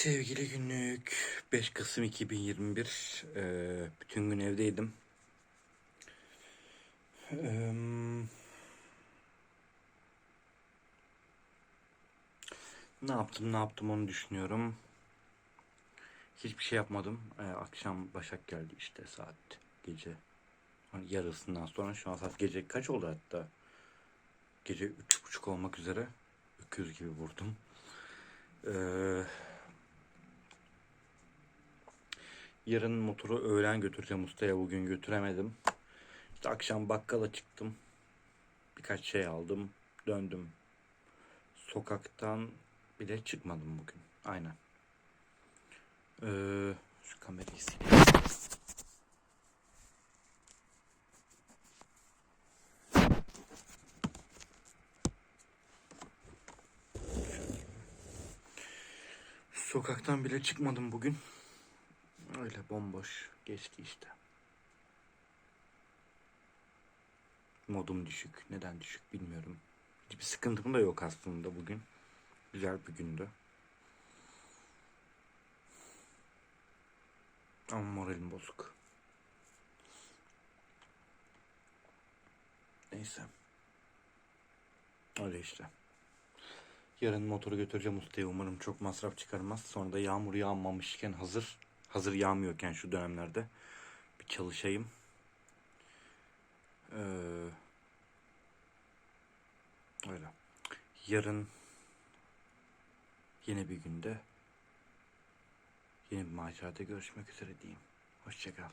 Sevgili günlük 5 Kasım 2021 Ee, bütün gün evdeydim. Ee, ne yaptım ne yaptım onu düşünüyorum. Hiçbir şey yapmadım. Ee, akşam Başak geldi işte saat gece hani yarısından sonra şu an saat gece kaç oldu hatta? Gece üç buçuk olmak üzere öküz gibi vurdum. Ee, Yarın motoru öğlen götüreceğim ustaya. Bugün götüremedim. İşte akşam bakkala çıktım. Birkaç şey aldım. Döndüm. Sokaktan bile çıkmadım bugün. Aynen. Ee, şu kamerayı sileyim. Sokaktan bile çıkmadım bugün. Öyle bomboş geçti işte. Modum düşük. Neden düşük bilmiyorum. Hiçbir sıkıntım da yok aslında bugün. Güzel bir gündü. Ama moralim bozuk. Neyse. Öyle işte. Yarın motoru götüreceğim ustaya. Umarım çok masraf çıkarmaz. Sonra da yağmur yağmamışken hazır. Hazır yağmıyorken şu dönemlerde bir çalışayım. Ee, öyle. Yarın yine bir günde yeni bir macerada görüşmek üzere diyeyim. Hoşçakal.